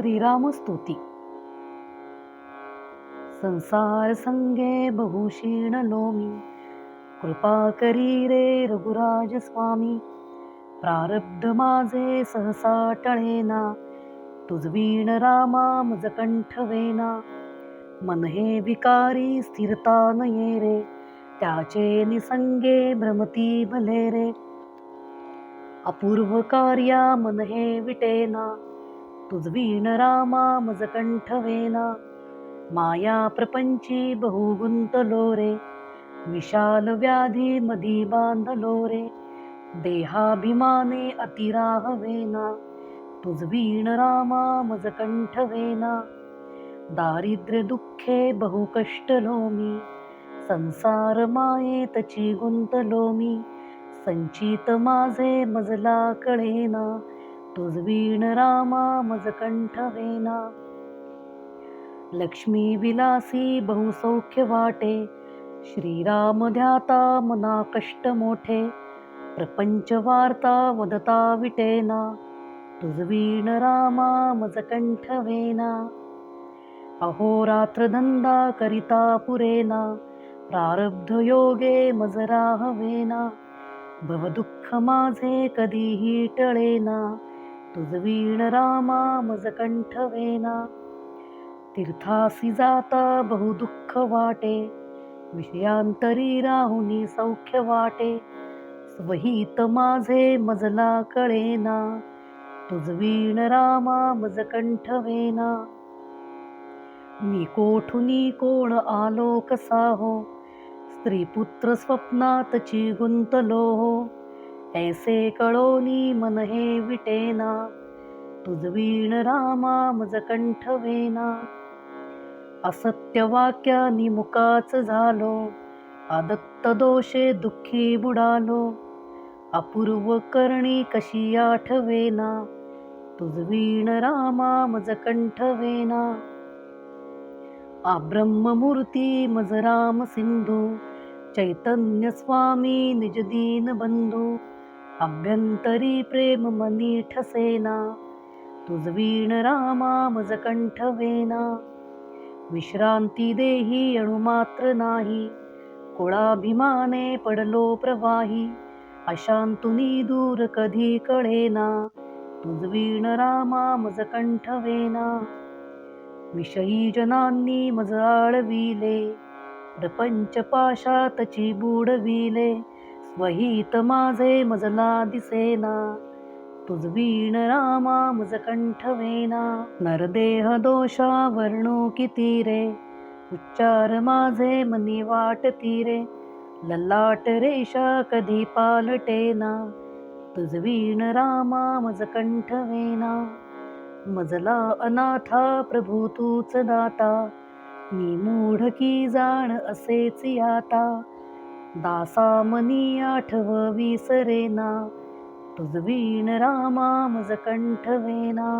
श्रीरामस्तुती। संसार संगे बहुशीण लोमी कृपा करी रे रघुराज स्वामी प्रारब्ध माझे सहसा टळेना तुझवीण रामा मज कंठवेना मन हे विकारी स्थिरता न ये रे त्याचे निसंगे भ्रमती भले रे। अपूर्व कार्या मन हे विटेना तुझवीण रामा मज कंठवेना. माया प्रपंची बहुगुंतलो रे विशाल व्याधी मधी बांधलो रे देहाभिमाने अतिराहवेना. तुझवीण रामा मज कंठवेना. दारिद्र्य दुःखे बहुकष्टलो मी संसार मायेतची गुंतलो मी संचित माझे मजला कळेना तुजवीण रामा मज कंठवेना लक्ष्मी विलासी बहुसौख्य वाटे. श्रीराम ध्याता मना कष्ट मोठे. प्रपंच वार्ता वदता विटेना. तुजवीण रामा मज कंठवेना अहोरात्र धंदा करिता पुरेना. प्रारब्ध योगे मज राहवेना. भवदुःख माझे कधीही टळेना. तुझवीण रामा मज कंठवेना तीर्थासी जाता बहुदुःख वाटे. विषयांतरी राहुनी सौख्य वाटे. स्वहित माझे मजला कळेना. तुझवीण रामा मज कंठवेना मी कोठुनी कोण आलोक साहो. स्त्रीपुत्र स्त्री पुत्र स्वप्नातची गुंतलो हो. ऐसे कळोनी मन हे विटेना तुझवीण रामा मज कंठ वेना. असत्य वाक्यानी मुकाच झालो. आदत्त दोषे दुःखी बुडालो. अपूर्व करणी कशी आठवेना. तुझवीण रामा मज कंठ कंठवेना आब्रह्ममूर्ती मज राम सिंधू. चैतन्य स्वामी निज दीन बंधू. अभ्यंतरी प्रेम मनी ठसेना तुझवीण रामा मज कंठवेना विश्रांती देही अणुमात्र नाही कुळाभिमाने पडलो प्रवाही अशांतुनी दूर कधी कळेना तुझवीण रामा मज कंठवेना विषयी जनांनी मज आळविले प्रपंच पाशातची बुडविले स्वहित माझे मजला दिसेना. तुझवीण रामा मज कंठवेना नरदेह दोषा वर्णो किती रे? उच्चार माझे मनी वाटती रे. ललाट रेषा कधी पालटेना तुझवीण रामा मज कंठवेना मजला अनाथा प्रभू तूच दाता. मी मूढ की जाण असेच आता दासा मनी आठव विसरेना तुझवीण रामा मज कंठवेना.